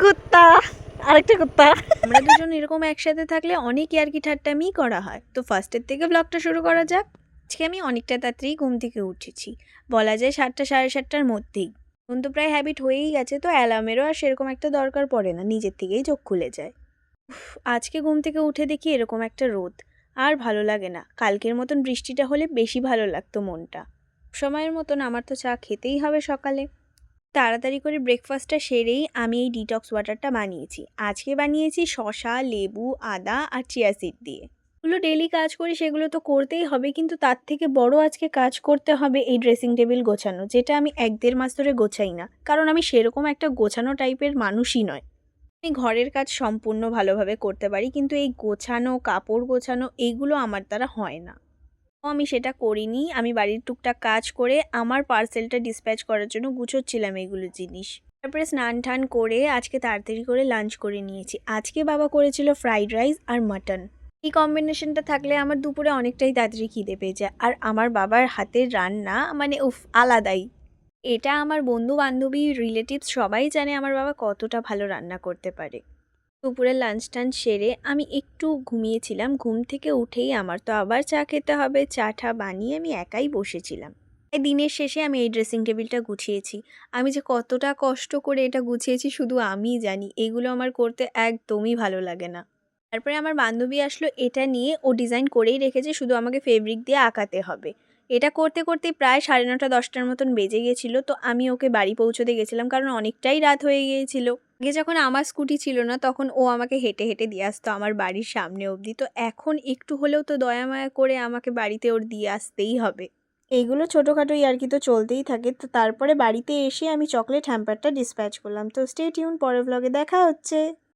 কুত্তা। আরেকটা কুত্তা। আমরা দুজন এরকম একসাথে থাকলে অনেক ইয়ার্কি ঠাট্টামি করা হয়। তো ফার্স্টের থেকে ব্লগটা শুরু করা যাক। আজকে আমি অনেকটা তাড়াতাড়ি ঘুম থেকে উঠেছি। বলা যায় সাতটা, সাড়ে সাতটার মধ্যেই। এখন তো প্রায় হ্যাবিট হয়েই গেছে, তো অ্যালার্মেরও আর সেরকম একটা দরকার পড়ে না। নিজের থেকেই চোখ খুলে যায়। আজকে ঘুম থেকে উঠে দেখি এরকম একটা রোদ। আর ভালো লাগে না। কালকের মতন বৃষ্টিটা হলে বেশি ভালো লাগতো মনটা। সময়ের মতন আমার তো চা খেতেই হবে সকালে। তাড়াতাড়ি করে ব্রেকফাস্টটা সেরেই আমি এই ডিটক্স ওয়াটারটা বানিয়েছি। আজকে বানিয়েছি শশা লেবু, আদা আর চিয়া সিড দিয়ে। এগুলো ডেলি কাজ করি, সেগুলো তো করতেই হবে, কিন্তু তার থেকে বড় আজকে কাজ করতে হবে এই ড্রেসিং টেবিল গোছানো, যেটা আমি এক দেড় মাস ধরে গোছাই না। কারণ আমি সেরকম একটা গোছানো টাইপের মানুষই নয়। আমি ঘরের কাজ সম্পূর্ণ ভালোভাবে করতে পারি, কিন্তু এই গোছানো, কাপড় গোছানো এইগুলো আমার দ্বারা হয় না। আমি সেটা করিনি। আমি বাড়ির টুকটাক কাজ করে আমার পার্সেলটা ডিসপ্যাচ করার জন্য গুছোচ্ছিলাম এগুলো জিনিস। তারপরে স্নান টান করে আজকে তাড়াতাড়ি করে লাঞ্চ করে নিয়েছি। আজকে বাবা করেছিল ফ্রাইড রাইস আর মাটন এই কম্বিনেশনটা থাকলে আমার দুপুরে অনেকটাই তাড়াতাড়ি খিদে পেয়ে যায়। আর আমার বাবার হাতের রান্না মানে উফ, আলাদাই। এটা আমার বন্ধু বান্ধবী রিলেটিভস সবাই জানে আমার বাবা কতটা ভালো রান্না করতে পারে। দুপুরে লাঞ্চ টাঞ্চ সেরে আমি একটু ঘুমিয়েছিলাম। ঘুম থেকে উঠেই আমার তো আবার চা খেতে হবে। চাটা বানিয়ে আমি একাই বসেছিলাম। দিনের শেষে আমি এই ড্রেসিং টেবিলটা গুছিয়েছি। আমি যে কতটা কষ্ট করে এটা গুছিয়েছি শুধু আমিই জানি। এগুলো আমার করতে একদমই ভালো লাগে না। তারপরে আমার বান্ধবী আসলো এটা নিয়ে। ও ডিজাইন করেই রেখেছে। শুধু আমাকে ফেব্রিক দিয়ে আঁকাতে হবে। এটা করতে করতে প্রায় সাড়ে নটা, দশটার মতন বেজে গিয়েছিল। তো আমি ওকে বাড়ি পৌঁছতে গেছিলাম কারণ অনেকটাই রাত হয়ে গিয়েছিল। আগে যখন আমার স্কুটি ছিল না, তখন ও আমাকে হেঁটে হেঁটে দিয়ে আসতো আমার বাড়ির সামনে অবধি। তো এখন একটু হলেও তো দয়া মায়া করে আমাকে বাড়িতে ওর দিয়ে আসতেই হবে। এইগুলো ছোটোখাটো ইয়ার্কি তো চলতেই থাকে। তো তারপরে বাড়িতে এসে আমি চকলেট হ্যাম্পারটা ডিসপ্যাচ করলাম। তো স্টে টিউন পরের ব্লগে দেখা হচ্ছে।